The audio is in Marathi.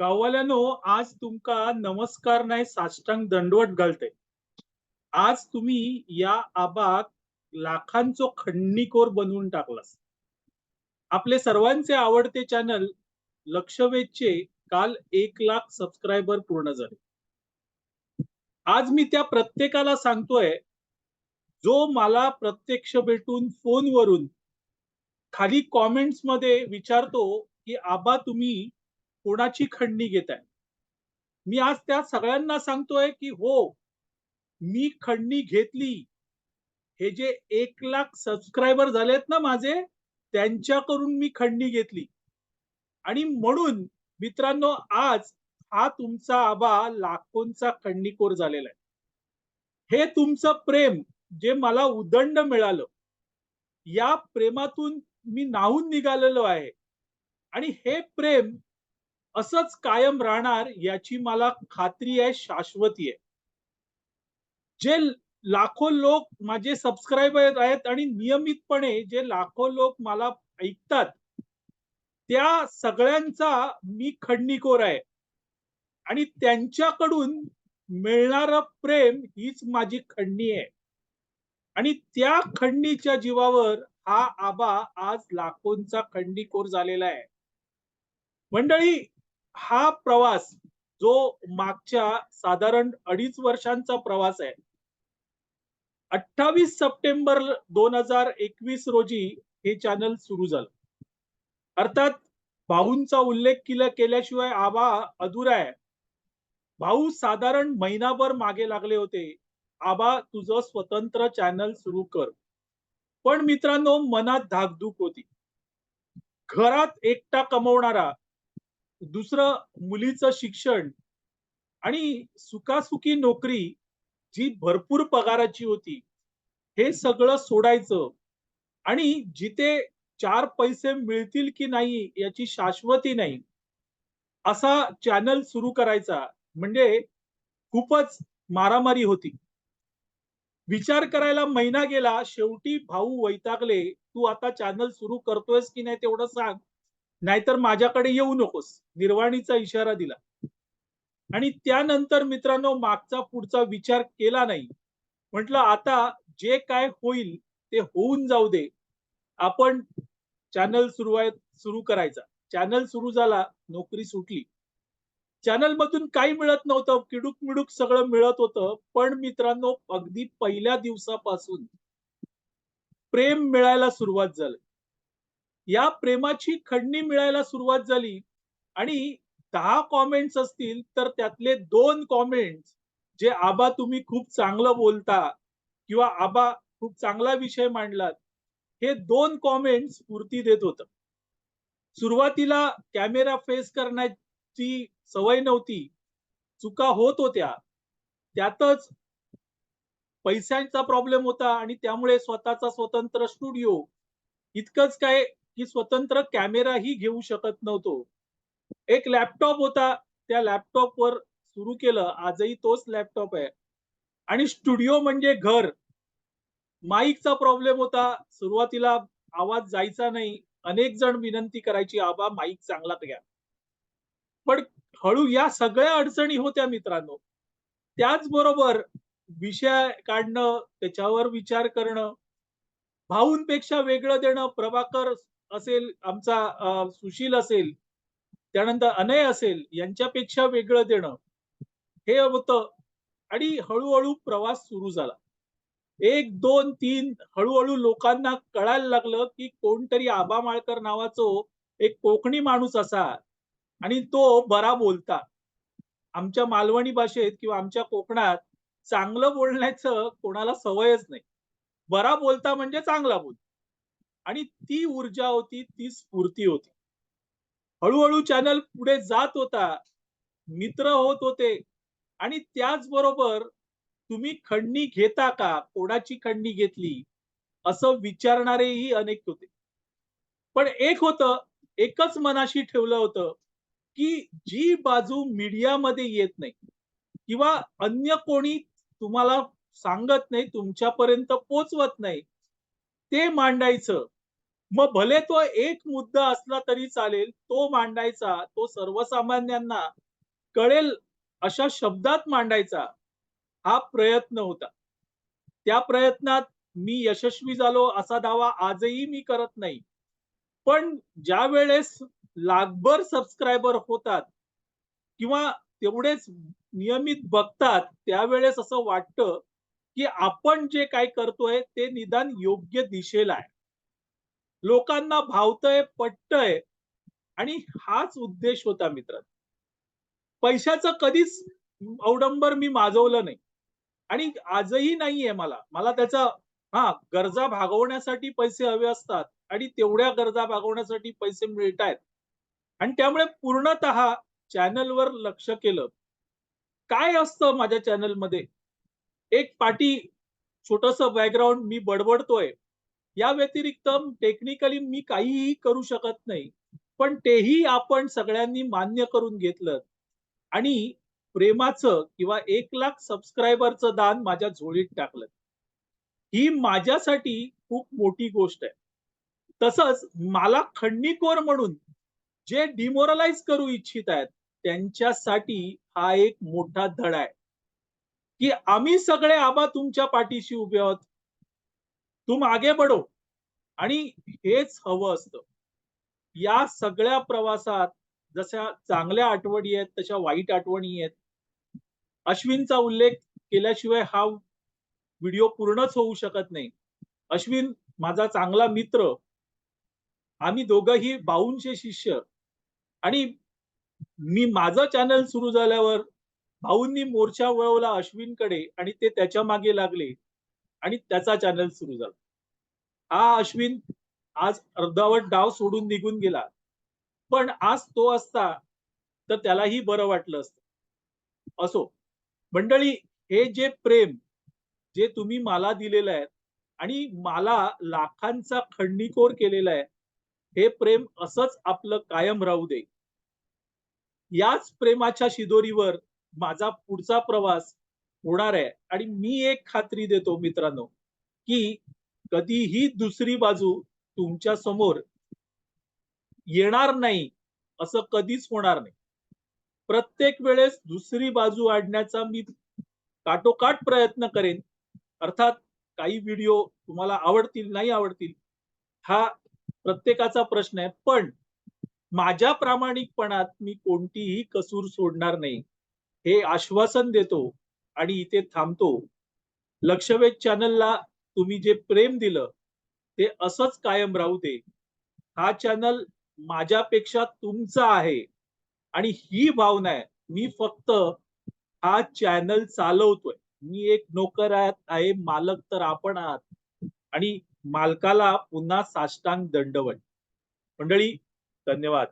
गाववाल्यानो आज तुमका नमस्कार नाही साष्टांग दंडवट घालते. आज तुम्ही या आबाक लाखांचो खंडणीकोर बनवून टाकलास. आपले सर्वांचे आवडते चॅनल लक्षवेधचे काल एक लाख सबस्क्रायबर पूर्ण झाले. आज मी त्या प्रत्येकाला सांगतोय जो मला प्रत्यक्ष भेटून फोनवरून खाली कॉमेंट्समध्ये विचारतो की आबा तुम्ही कोणाची खंडणी घेताय मी आज त्या सगळ्यांना सांगतोय की हो मी खंडणी घेतली. हे जे एक लाख सबस्क्रायबर झालेत ना माझे त्यांच्याकडून मी खंडणी घेतली. आणि म्हणून मित्रांनो आज हा तुमचा आबा लाखोंचा खंडणीकोर झालेला आहे. हे तुमचं प्रेम जे मला उदंड मिळालं या प्रेमातून मी नाहून निघालेलो आहे. आणि हे प्रेम असंच कायम राहणार याची मला खात्री आहे शाश्वती आहे. जे लाखो लोक माझे सबस्क्रायबर आहेत आणि नियमितपणे जे लाखो लोक मला ऐकतात त्या सगळ्यांचा मी खंडणीखोर आहे. आणि त्यांच्याकडून मिळणार प्रेम हीच माझी खंडणी आहे. आणि त्या खंडणीच्या जीवावर हा आबा आज लाखोंचा खंडीखोर झालेला आहे. मंडळी हा प्रवास जो मागच्या साधारण अडीच वर्षांचा प्रवास आहे. अठ्ठावीस सप्टेंबर दोन हजार एकवीस रोजी हे चॅनल सुरू झालं. अर्थात भाऊंचा उल्लेख केला केल्याशिवाय आबा अधुरा आहे. भाऊ साधारण महिनाभर मागे लागले होते. आबा तुझं स्वतंत्र चॅनल सुरू कर. पण मित्रांनो मनात धाकधूक होती. घरात एकटा कमवणारा दुसरं मुलीचं शिक्षण आणि सुखासुखी नोकरी जी भरपूर पगाराची होती हे सगळं सोडायचं आणि जिथे चार पैसे मिळतील की नाही याची शाश्वती नाही असा चॅनल सुरू करायचा. म्हणजे खूपच मारामारी होती. विचार करायला महिना गेला शेवटी भाऊ वैतागले तू आता चॅनल सुरू करतोयस की नाही तेवढं सांग. नाहीतर माझ्याकडे येऊ नकोस. निर्वाणीचा इशारा दिला. आणि त्यानंतर मित्रांनो मागचा पुढचा विचार केला नाही. म्हटलं आता जे काय होईल ते होऊन जाऊ दे. आपण चॅनल सुरू सुरू करायचा. चॅनल सुरू झाला नोकरी सुटली. चॅनल मधून काही मिळत नव्हतं किडूक मिडूक सगळं मिळत होतं. पण मित्रांनो अगदी पहिल्या दिवसापासून प्रेम मिळायला सुरुवात झाली. या प्रेमाची खंडणी मिळायला सुरुवात झाली. आणि दहा कॉमेंट्स असतील तर त्यातले दोन कॉमेंट्स जे आबा तुम्ही खूप चांगलं बोलता किंवा आबा खूप चांगला विषय मांडलात हे दोन कॉमेंट्स स्फूर्ती देत होत. सुरुवातीला कॅमेरा फेस करण्याची सवय नव्हती. चुका होत होत्या. त्यातच पैशांचा प्रॉब्लेम होता आणि त्यामुळे स्वतःचा स्वतंत्र स्टुडिओ इतकंच काय की स्वतंत्र कॅमेराही घेऊ शकत नव्हतो. एक लॅपटॉप होता त्या लॅपटॉपवर सुरू केलं आजही तोच लॅपटॉप आहे. आणि स्टुडिओ म्हणजे घर. माईकचा प्रॉब्लेम होता सुरुवातीला आवाज जायचा नाही अनेक जण विनंती करायची आबा माईक चांगला घ्या. पण हळू या सगळ्या अडचणी होत्या मित्रांनो. त्याचबरोबर विषय काढणं त्याच्यावर विचार करणं भाऊंपेक्षा वेगळं देणं प्रभाकर असेल आमचा सुशील असेल त्यानंतर अनय असेल यांच्यापेक्षा वेगळं देणं हे होतं. आणि हळूहळू प्रवास सुरू झाला. एक दोन तीन हळूहळू लोकांना कळायला लागलं की कोणतरी आबा माळकर नावाचो एक कोकणी माणूस असा आणि तो बरा बोलता. आमच्या मालवणी भाषेत किंवा आमच्या कोकणात चांगलं बोलण्याचं कोणाला सवयच नाही. बरा बोलता म्हणजे चांगला बोलता आणि ती ऊर्जा होती ती स्फूर्ती होती. हळूहळू चॅनल पुढे जात होता मित्र होत होते. आणि त्याचबरोबर तुम्ही खंडणी घेता का? कोणाची खंडणी घेतली? असं विचारणारेही अनेक होते. पण एक होतं एकच मनाशी ठेवलं होतं की जी बाजू मीडियामध्ये येत नाही किंवा अन्य कोणी तुम्हाला सांगत नाही तुमच्यापर्यंत पोचवत नाही ते मांडायचं. मग भले तो एक मुद्दा असला तरी चालेल तो मांडायचा तो सर्वसामान्यांना कळेल अशा शब्दात मांडायचा हा प्रयत्न होता. त्या प्रयत्नात मी यशस्वी झालो असा दावा आजही मी करत नाही. पण ज्या वेळेस लाखभर सबस्क्रायबर होतात किंवा तेवढेच नियमित बघतात त्यावेळेस असं वाटतं की आपण जे काय करतोय ते निदान योग्य दिशेला आहे. लोकांना भावतय पटतय आणि हाच उद्देश होता मित्र पैशाचं कधीच अवडंबर मी माजवलं नाही. आणि आजही नाहीये मला. मला त्याचा हा गरजा भागवण्यासाठी पैसे हवे असतात आणि तेवढ्या गरजा भागवण्यासाठी पैसे मिळत आहेत आणि त्यामुळे पूर्णतः चॅनलवर लक्ष केलं. काय असतं माझ्या चॅनलमध्ये? एक पाठी छोटस बॅकग्राऊंड मी बडबडतोय. या व्यतिरिक्त टेक्निकली मी काहीही करू शकत नाही. पण तेही आपण सगळ्यांनी मान्य करून घेतलं. आणि प्रेमाचं किंवा एक लाख सबस्क्रायबरचं दान माझ्या झोळीत टाकलं. ही माझ्यासाठी खूप मोठी गोष्ट आहे. तसंच मला खंडणीकोर म्हणून जे डिमोरलाइज करू इच्छित आहेत त्यांच्यासाठी हा एक मोठा धडा आहे. की आम्ही सगळे आबा तुमच्या पाठीशी उभे आहोत. तुम मागे बडो आणि हेच हवं असतं. या सगळ्या प्रवासात जशा चांगल्या आठवणी आहेत तशा वाईट आठवणी आहेत. अश्विनचा उल्लेख केल्याशिवाय हा व्हिडिओ पूर्णच होऊ शकत नाही. अश्विन माझा चांगला मित्र. आम्ही दोघंही भाऊंचे शिष्य. आणि मी माझं चॅनल सुरू झाल्यावर भाऊंनी मोर्चा वळवला अश्विनकडे आणि ते त्याच्यामागे लागले. आणि त्याचा चॅनल सुरू झाला. हा अश्विन आज अर्धावट डाव सोडून निघून गेला. पण आज तो असता तर त्यालाही बरं वाटलं असतं. असो मंडळी हे जे प्रेम जे तुम्ही मला दिलेलं आहे आणि मला लाखांचा खंडीकोर केलेला आहे हे प्रेम असंच आपलं कायम राहू दे. याच प्रेमाच्या शिदोरीवर माझा पुढचा प्रवास होणार आहे. आणि मी एक खात्री देतो मित्रांनो की कधीही दुसरी बाजू तुमच्यासमोर येणार नाही असं कधीच होणार नाही. प्रत्येक वेळेस दुसरी बाजू आणण्याचा मी काटोकाट प्रयत्न करेन. अर्थात काही व्हिडिओ तुम्हाला आवडतील नाही आवडतील हा प्रत्येकाचा प्रश्न आहे. पण माझ्या प्रामाणिकपणात मी कोणतीही कसूर सोडणार नाही. हे आश्वासन देतो आणि इथे थांबतो. लक्षवेध चॅनलला तुम्ही जे प्रेम दिलं ते असंच कायम राहू दे. हा चॅनल माझ्यापेक्षा तुमचा आहे आणि ही भावना आहे. मी फक्त हा चॅनल चालवतोय. मी एक नोकर आहे मालक तर आपण आहात. आणि मालकाला पुन्हा साष्टांग दंडवट मंडळी धन्यवाद.